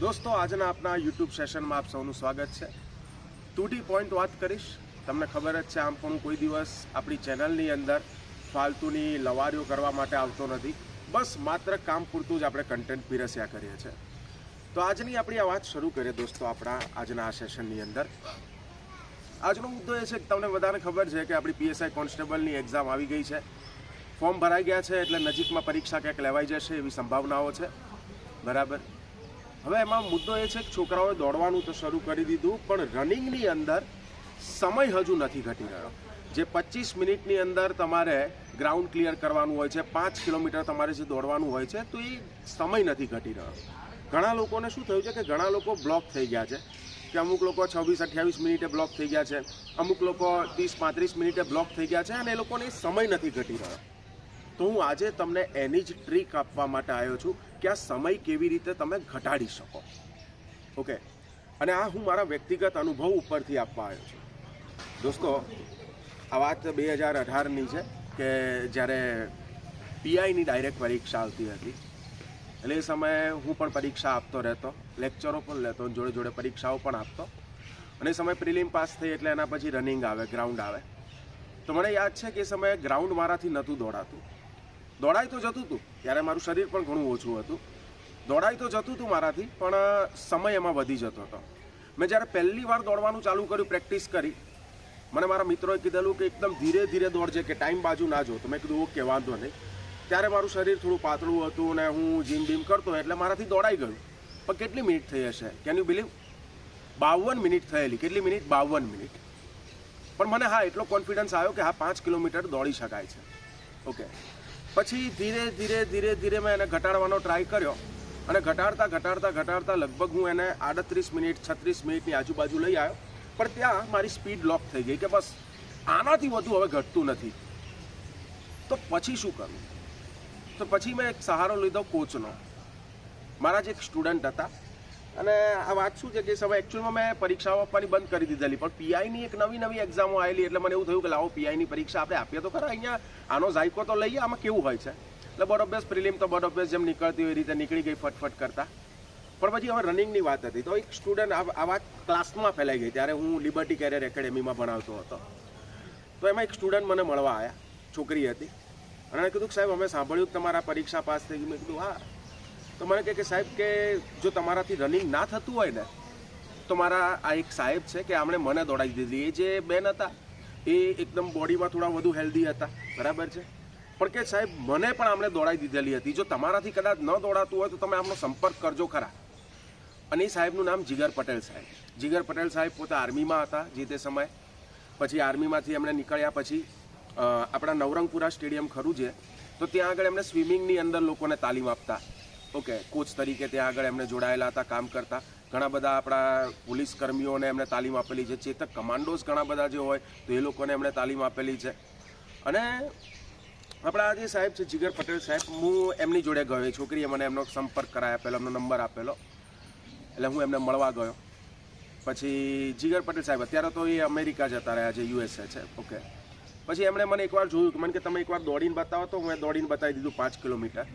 દોસ્તો, આજના આપના યુટ્યુબ સેશનમાં આપ સૌનું સ્વાગત છે. ટુટી પોઈન્ટ વાત કરીશ. તમને ખબર જ છે, આમ પણ કોઈ દિવસ આપણી ચેનલની અંદર ફાલતુની લવારીઓ કરવા માટે આવતો નથી. બસ માત્ર કામ પૂરતું જ આપણે કન્ટેન્ટ પીરસ્યા કરીએ છીએ. તો આજની આપણી આ વાત શરૂ કરીએ દોસ્તો આપણા આજના આ સેશનની અંદર. આજનો મુદ્દો એ છે કે તમને બધાને ખબર છે કે આપણી પીએસઆઈ કોન્સ્ટેબલની એક્ઝામ આવી ગઈ છે. ફોર્મ ભરાઈ ગયા છે એટલે નજીકમાં પરીક્ષા ક્યાંક લેવાઈ જશે એવી સંભાવનાઓ છે. બરાબર? હવે એમાં મુદ્દો એ છે કે છોકરાઓએ દોડવાનું તો શરૂ કરી દીધું, પણ રનિંગની અંદર સમય હજુ નથી ઘટી રહ્યો. જે પચીસ મિનિટની અંદર તમારે ગ્રાઉન્ડ ક્લિયર કરવાનું હોય છે, પાંચ કિલોમીટર તમારે જે દોડવાનું હોય છે, તો એ સમય નથી ઘટી રહ્યો. ઘણા લોકોને શું થયું છે કે ઘણા લોકો બ્લોક થઈ ગયા છે, કે અમુક લોકો છવ્વીસ અઠ્યાવીસ મિનિટે બ્લોક થઈ ગયા છે, અમુક લોકો ત્રીસ પાંત્રીસ મિનિટે બ્લોક થઈ ગયા છે, અને એ લોકોને સમય નથી ઘટી રહ્યો. તો હું આજે તમને એની જ ટ્રીક આપવા માટે આવ્યો છું. કે આ સમય કેવી રીતે તમે ઘટાડી શકો. ઓકે અને આ હું મારા વ્યક્તિગત અનુભવ ઉપરથી આપવા આવ્યો છું. દોસ્તો, આ વાત બે હજાર અઢારની છે કે જ્યારે પીઆઈની ડાયરેક્ટ પરીક્ષા આવતી હતી. એટલે એ સમયે હું પણ પરીક્ષા આપતો રહેતો લેક્ચરો પણ લેતો, જોડે જોડે પરીક્ષાઓ પણ આપતો. અને એ સમયે પ્રિલિમ પાસ થઈ એટલે એના પછી રનિંગ આવે ગ્રાઉન્ડ આવે. તો મને યાદ છે કે એ સમયે ગ્રાઉન્ડ મારાથી નહોતું દોડાતું. દોડાઈ તો જતું હતું ત્યારે મારું શરીર પણ ઘણું ઓછું હતું. દોડાઈ તો જતું હતું મારાથી, પણ સમય એમાં વધી જતો હતો. મેં જ્યારે પહેલી વાર દોડવાનું ચાલુ કર્યું, પ્રેક્ટિસ કરી, મને મારા મિત્રોએ કીધેલું કે એકદમ ધીરે ધીરે દોડજે કે ટાઈમ બાજુ ના જો. તો મેં કીધું, ઓકે, વાંધો નહીં. ત્યારે મારું શરીર થોડું પાતળું હતું ને હું જીમ બીમ કરતો એટલે મારાથી દોડાઈ ગયું. પણ કેટલી મિનિટ થઈ હશે? કેન યુ બિલીવ બાવન મિનિટ થયેલી. કેટલી મિનિટ? બાવન મિનિટ. પણ મને હા, એટલો કોન્ફિડન્સ આવ્યો કે હા, પાંચ કિલોમીટર દોડી શકાય છે. ઓકે પછી ધીરે ધીરે ધીરે ધીરે મેં એને ઘટાડવાનો ટ્રાય કર્યો. અને ઘટાડતા ઘટાડતા ઘટાડતા લગભગ હું એને આડત્રીસ મિનિટ, છત્રીસ મિનિટની આજુબાજુ લઈ આવ્યો. પણ ત્યાં મારી સ્પીડ લોક થઈ ગઈ કે બસ આનાથી વધુ હવે ઘટતું નથી. તો પછી શું કરવું તો પછી મેં એક સહારો લીધો કોચનો મારા જે એક સ્ટુડન્ટ હતા. અને આ વાત શું છે કે સમય એકચ્યુઅલમાં મેં પરીક્ષાઓ આપવાની બંધ કરી દીધેલી, પણ પીઆઈની એક નવી નવી એક્ઝામો આવેલી એટલે મને એવું થયું કે લાવો પીઆઈની પરીક્ષા આપણે આપીએ તો ખરા, અહીંયા આનો ઝાયકો તો લઈએ, આમાં કેવું હોય છે? એટલે બોર્ડ ઓફ પ્રિલિમ તો બોર્ડ ઓફ જેમ નીકળતી હોય એ રીતે નીકળી ગઈ ફટફટ કરતા. પણ પછી હવે રનિંગની વાત હતી, તો એક સ્ટુડન્ટ આ વાત ક્લાસમાં ફેલાઈ ગઈ, ત્યારે હું લિબર્ટી કેરિયર એકેડેમીમાં ભણાવતો હતો. તો એમાં એક સ્ટુડન્ટ મને મળવા આવ્યા છોકરી હતી. અને કીધું સાહેબ, અમે સાંભળ્યું કે તમારા પરીક્ષા પાસ થઈ ગઈ. મેં કીધું, હા. તો મને કહે કે સાહેબ કે જો તમારાથી રનિંગ ના થતું હોય ને, તો મારા આ એક સાહેબ છે કે આમણે મને દોડાવી દીધી. એ જે બેન હતા, એ એકદમ બોડીમાં થોડા વધુ હેલ્ધી હતા. બરાબર છે? પણ કે સાહેબ, મને પણ આમણે દોડાવી દીધેલી હતી. જો તમારાથી કદાચ ન દોડાતું હોય તો તમે આમનો સંપર્ક કરજો ખરા. અને એ સાહેબનું નામ જીગર પટેલ સાહેબ. જીગર પટેલ સાહેબ પોતે આર્મીમાં હતા જે તે સમયે. પછી આર્મીમાંથી એમણે નીકળ્યા પછી આપણા નવરંગપુરા સ્ટેડિયમ ખરું છે તો ત્યાં આગળ એમણે સ્વિમિંગની અંદર લોકોને તાલીમ આપતા. ઓકે, કોચ તરીકે ત્યાં આગળ એમને જોડાયેલા હતા, કામ કરતા. ઘણા બધા આપણા પોલીસ કર્મીઓને એમણે તાલીમ આપેલી છે, ચેતક કમાન્ડોઝ ઘણા બધા જે હોય, તો એ લોકોને એમણે તાલીમ આપેલી છે. અને આપણા જે સાહેબ છે, જીગર પટેલ સાહેબ, હું એમની જોડે ગયો, એ છોકરીએ મને એમનો સંપર્ક કરાય આપેલો, એમનો નંબર આપેલો. એટલે હું એમને મળવા ગયો. પછી જીગર પટેલ સાહેબ, અત્યારે તો એ અમેરિકા જતા રહ્યા છે, યુએસએ છે, ઓકે. પછી એમણે મને એકવાર જોયું કે, મને કે તમે એકવાર દોડીને બતાવો તો મેં દોડીને બતાવી દીધું પાંચ કિલોમીટર.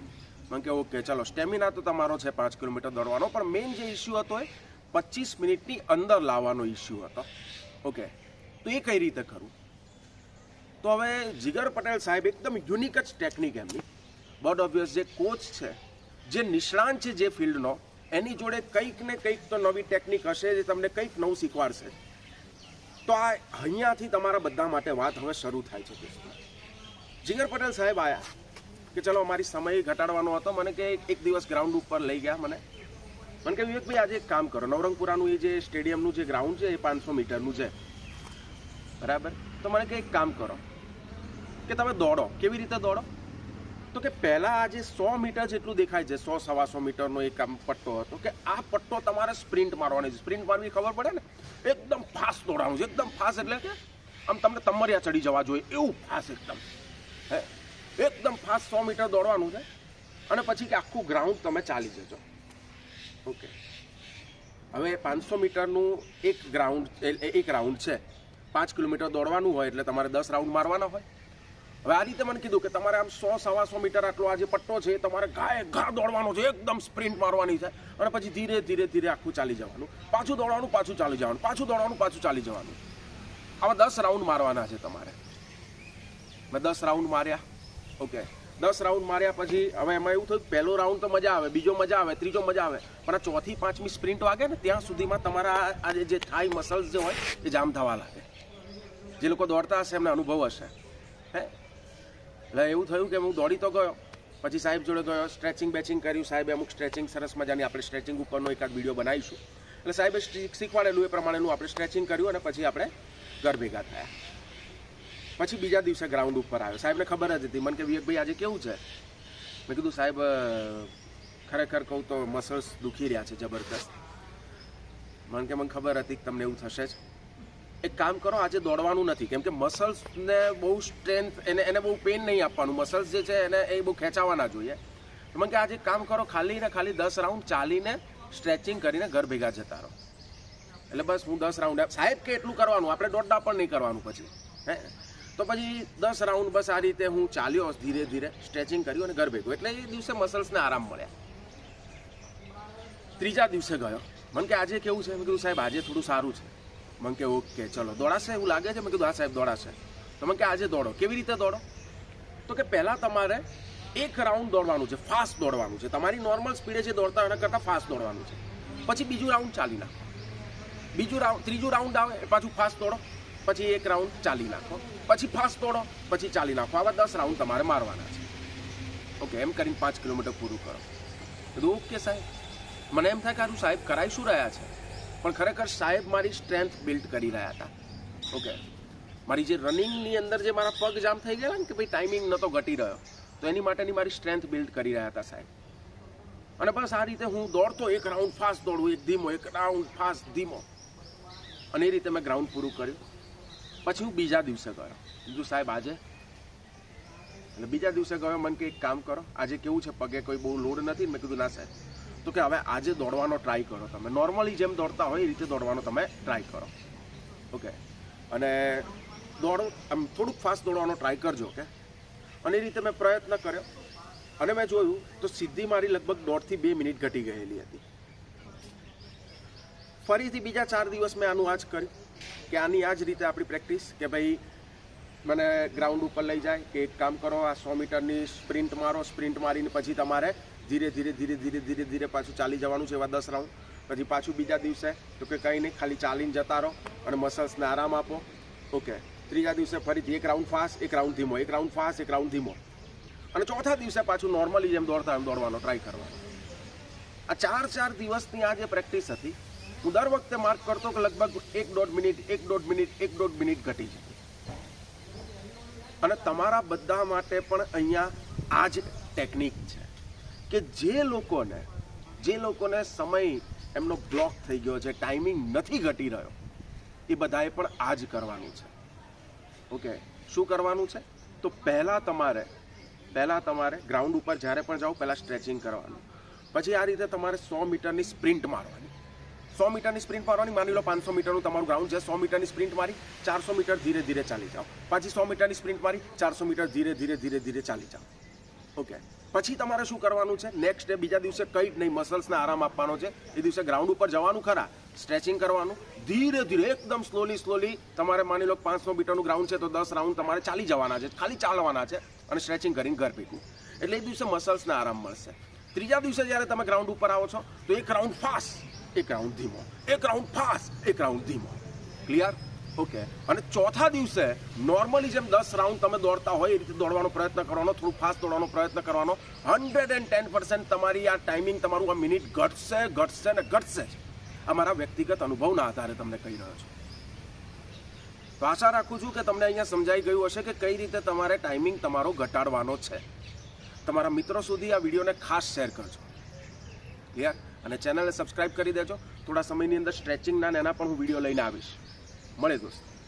મને કે ઓકે ચાલો સ્ટેમિના તો તમારો છે પાંચ કિલોમીટર દોડવાનો, પણ મેઇન જે ઇસ્યુ હતો એ પચીસ મિનિટની અંદર લાવવાનો ઇસ્યુ હતો. ઓકે તો એ કઈ રીતે કરું તો હવે જીગર પટેલ સાહેબ એકદમ યુનિક જ ટેકનિક એમની. બટ ઓબ્વિયસ જે કોચ છે, જે નિષ્ણાંત છે જે ફિલ્ડનો એની જોડે કંઈક ને કંઈક તો નવી ટેકનિક હશે જે તમને કંઈક નવું શીખવાડશે. તો આ અહીંયાથી તમારા બધા માટે વાત હવે શરૂ થાય છે. જીગર પટેલ સાહેબ આયા. કે ચલો મારી સમય ઘટાડવાનો હતો, મને કે એક દિવસ ગ્રાઉન્ડ ઉપર લઈ ગયા મને. મને કે વિવેકભાઈ આજે એક કામ કરો, નવરંગપુરાનું એ જે સ્ટેડિયમનું જે ગ્રાઉન્ડ છે, એ પાંચસો મીટરનું છે. બરાબર? તો મને કે, એક કામ કરો, કે તમે દોડો. કેવી રીતે દોડો? તો કે પહેલાં આજે સો મીટર જેટલું દેખાય છે, સો સવાસો મીટરનો એક આમ પટ્ટો હતો, કે આ પટ્ટો તમારે સ્પ્રિન્ટ મારવાની છે. સ્પ્રિન્ટ મારવી ખબર પડે ને? એકદમ ફાસ્ટ દોડવાનું છે, એકદમ ફાસ્ટ એટલે કે આમ તમને તમરિયા ચડી જવા જોઈએ, એવું ફાસ્ટ એકદમ. હે? એકદમ ફાસ્ટ સો મીટર દોડવાનું છે. અને પછી કે આખું ગ્રાઉન્ડ તમે ચાલી જજો. ઓકે. હવે પાંચસો મીટરનું એક ગ્રાઉન્ડ એક રાઉન્ડ છે. પાંચ કિલોમીટર દોડવાનું હોય એટલે તમારે દસ રાઉન્ડ મારવાના હોય. હવે આ રીતે મને કીધું કે તમારે આમ સો, સવા સો મીટર આટલો આ જે પટ્ટો છે તમારે ઘાએ ઘા દોડવાનો છે, એકદમ સ્પ્રિન્ટ મારવાની છે. અને પછી ધીરે ધીરે ધીરે આખું ચાલી જવાનું. પાછું દોડવાનું, પાછું ચાલી જવાનું. પાછું દોડવાનું, પાછું ચાલી જવાનું. આવા દસ રાઉન્ડ મારવાના છે તમારે. મેં દસ રાઉન્ડ માર્યા. ઓકે દસ રાઉન્ડ માર્યા પછી હવે એમાં એવું થયું પહેલો રાઉન્ડ તો મજા આવે, બીજો મજા આવે, ત્રીજો મજા આવે. પણ આ ચોથી પાંચમી સ્પ્રિન્ટ વાગે ને ત્યાં સુધીમાં તમારા આ- જે- થાય મસલ્સ જે હોય એ જામ થવા લાગે. જે લોકો દોડતા હશે, એમને અનુભવ હશે. હે? એટલે એવું થયું કે હું દોડી તો ગયો. પછી સાહેબ જોડે ગયો સ્ટ્રેચિંગ બેચિંગ કર્યું. સાહેબે અમુક સ્ટ્રેચિંગ સરસ મજાની આપણે સ્ટ્રેચિંગ ઉપરનો એકાદ વીડિયો બનાવીશું. એટલે સાહેબે શીખવાડેલું એ પ્રમાણેનું આપણે સ્ટ્રેચિંગ કર્યું અને પછી આપણે ઘર ભેગા થયા. પછી બીજા દિવસે ગ્રાઉન્ડ ઉપર આવ્યો. સાહેબને ખબર જ હતી. મને કે વિવેકભાઈ, આજે કેવું છે? મેં કીધું, સાહેબ ખરેખર કહું તો મસલ્સ દુખી રહ્યા છે જબરદસ્ત. મને કે મને ખબર હતી કે તમને એવું થશે જ. એક કામ કરો, આજે દોડવાનું નથી. કેમ કે મસલ્સને બહુ સ્ટ્રેન્થ એને એને બહુ પેન નહીં આપવાનું. મસલ્સ જે છે, એને, એ બહુ ખેંચાવાના જોઈએ. મને કે આજે કામ કરો, ખાલી ને ખાલી દસ રાઉન્ડ ચાલીને સ્ટ્રેચિંગ કરીને ઘર ભેગા જતા રહો. એટલે બસ હું દસ રાઉન્ડ સાહેબ કે એટલું કરવાનું? આપણે દોડતા પણ નહીં કરવાનું પછી. હે? તો પછી દસ રાઉન્ડ બસ આ રીતે હું ચાલ્યો ધીરે ધીરે સ્ટ્રેચિંગ કર્યું અને ઘર ભેગું. એટલે એ દિવસે મસલ્સને આરામ મળ્યા. ત્રીજા દિવસે ગયો. મને કે, આજે કેવું છે? મેં કીધું, સાહેબ, આજે થોડું સારું છે. મને કે, ઓકે, ચલો, દોડાશે? એવું લાગે છે. મેં કીધું, હા, સાહેબ, દોડાશે. તો મને કે, આજે દોડો. કેવી રીતે દોડો? તો કે પહેલાં તમારે એક રાઉન્ડ દોડવાનું છે, ફાસ્ટ દોડવાનું છે. તમારી નોર્મલ સ્પીડે જે દોડતા એના કરતાં ફાસ્ટ દોડવાનું છે. પછી બીજું રાઉન્ડ ચાલી નાખો. બીજું રાઉન્ડ, ત્રીજું રાઉન્ડ આવે, એ પાછું ફાસ્ટ દોડો. પછી એક રાઉન્ડ ચાલી નાખો. પછી ફાસ્ટ દોડો પછી ચાલી નાખો. આવા દસ રાઉન્ડ તમારે મારવાના છે. ઓકે, એમ કરીને પાંચ કિલોમીટર પૂરું કરો. કીધું ઓકે સાહેબ? મને એમ થાય કે આરું સાહેબ કરાઈ શું રહ્યા છે. પણ ખરેખર સાહેબ મારી સ્ટ્રેન્થ બિલ્ડ કરી રહ્યા હતા. ઓકે? મારી જે રનિંગની અંદર જે મારા પગ જામ થઈ ગયેલા ને કે ભાઈ ટાઈમિંગ નહોતો ઘટી રહ્યો, તો એની માટેની મારી સ્ટ્રેન્થ બિલ્ડ કરી રહ્યા હતા સાહેબ. અને બસ આ રીતે હું દોડતો, એક રાઉન્ડ ફાસ્ટ દોડું એક ધીમો, એક રાઉન્ડ ફાસ્ટ ધીમો. અને એ રીતે મેં ગ્રાઉન્ડ પૂરું કર્યું. પછી હું બીજા દિવસે ગયો. કીધું સાહેબ આજે? એટલે બીજા દિવસે ગયો, મને કે એક કામ કરો. આજે કેવું છે, પગે કોઈ બહુ લોડ નથી? મેં કીધું, ના, સાહેબ. તો કે, હવે આજે દોડવાનો ટ્રાય કરો તમે. નોર્મલી જેમ દોડતા હોય, એ રીતે દોડવાનો તમે ટ્રાય કરો. ઓકે અને દોડો, આમ થોડુંક ફાસ્ટ દોડવાનો ટ્રાય કરજો ઓકે અને એ રીતે મેં પ્રયત્ન કર્યો. અને મેં જોયું તો સીધી મારી લગભગ દોઢથી બે મિનિટ ઘટી ગયેલી હતી. ફરીથી બીજા ચાર દિવસ મેં આનું આ જ કર્યું. કે આની આ જ રીતે આપણી પ્રેક્ટિસ કે ભાઈ મને ગ્રાઉન્ડ ઉપર લઈ જાય કે એક કામ કરો, આ સો મીટરની સ્પ્રિન્ટ મારો, સ્પ્રિન્ટ મારીને પછી તમારે ધીરે ધીરે ધીરે ધીરે ધીરે ધીરે પાછું ચાલી જવાનું છે એવા દસ રાઉન્ડ. પછી પાછું બીજા દિવસે તો કે કંઈ નહીં, ખાલી ચાલીને જતા રહો અને મસલ્સને આરામ આપો. ઓકે. ત્રીજા દિવસે ફરીથી એક રાઉન્ડ ફાસ્ટ, એક રાઉન્ડ ધીમો એક રાઉન્ડ ફાસ્ટ, એક રાઉન્ડ ધીમો અને ચોથા દિવસે પાછું નોર્મલી જેમ દોડતા એમ દોડવાનો ટ્રાય કરવાનો. આ ચાર ચાર દિવસની આ જે પ્રેક્ટિસ હતી હું દર વખતે માર્ક કરતો કે લગભગ એક દોઢ મિનિટ, એક દોઢ મિનિટ, એક દોઢ મિનિટ ઘટી જતી અને તમારા બધા માટે પણ અહીંયા આ જ ટેકનિક છે કે જે લોકોને જે લોકોને સમય એમનો બ્લોક થઈ ગયો છે ટાઈમિંગ નથી ઘટી રહ્યો, એ બધાએ પણ આ જ કરવાનું છે. ઓકે શું કરવાનું છે? તો પહેલાં તમારે પહેલાં તમારે ગ્રાઉન્ડ ઉપર જ્યારે પણ જાઓ, પહેલાં સ્ટ્રેચિંગ કરવાનું. પછી આ રીતે તમારે સો મીટરની સ્પ્રિન્ટ મારવાની. સો મીટરની સ્પ્રિન્ટ મારવાની, માની લો પાંચસો મીટરનું તમારું ગ્રાઉન્ડ છે, સો મીટરની સ્પ્રિન્ટ મારી, ચારસો મીટર ધીરે ધીરે ચાલી જાઓ. પાછી સો મીટરની સ્પ્રિન્ટ મારી, ચારસો મીટર ધીરે ધીરે ધીરે ધીરે ચાલી જાઓ. ઓકે. પછી તમારે શું કરવાનું છે? નેક્સ્ટ ડે બીજા દિવસે કંઈ જ નહીં મસલ્સને આરામ આપવાનો છે. એ દિવસે ગ્રાઉન્ડ ઉપર જવાનું ખરા. સ્ટ્રેચિંગ કરવાનું. ધીરે ધીરે, એકદમ સ્લોલી સ્લોલી તમારે માની લો પાંચસો મીટરનું ગ્રાઉન્ડ છે તો દસ રાઉન્ડ તમારે ચાલી જવાના છે, ખાલી ચાલવાના છે અને સ્ટ્રેચિંગ કરીને ઘર ભેગું એટલે એ દિવસે મસલ્સને આરામ મળશે. ત્રીજા દિવસે જ્યારે તમે ગ્રાઉન્ડ ઉપર આવો છો, તો એક રાઉન્ડ ફાસ્ટ એક રાઉન્ડ ધીમો. એક રાઉન્ડ ફાસ્ટ એક રાઉન્ડ ધીમો. ક્લિયર ઓકે અને ચોથા દિવસે નોર્મલી જેમ દસ રાઉન્ડ તમે દોડતા હોય એ રીતે દોડવાનો પ્રયત્ન કરવાનો, થોડું ફાસ્ટ દોડવાનો પ્રયત્ન કરવાનો. હંડ્રેડ એન્ડ ટેન પર્સન્ટ તમારી આ ટાઈમિંગ તમારું આ મિનિટ ઘટશે ઘટશે ને ઘટશે જ. આ મારા વ્યક્તિગત અનુભવના આધારે તમને કહી રહ્યો છું. તો આશા રાખું છું કે તમને અહીંયા સમજાઈ ગયું હશે કે કઈ રીતે તમારે ટાઈમિંગ તમારો ઘટાડવાનો છે. તમારા મિત્રો સુધી આ વિડીયોને ખાસ શેર કરજો. ક્લિયર અને ચેનલને સબસ્ક્રાઈબ કરી દેજો. થોડા સમયની અંદર સ્ટ્રેચિંગના એના પણ હું વીડિયો લઈને આવીશ. મળે દોસ્ત.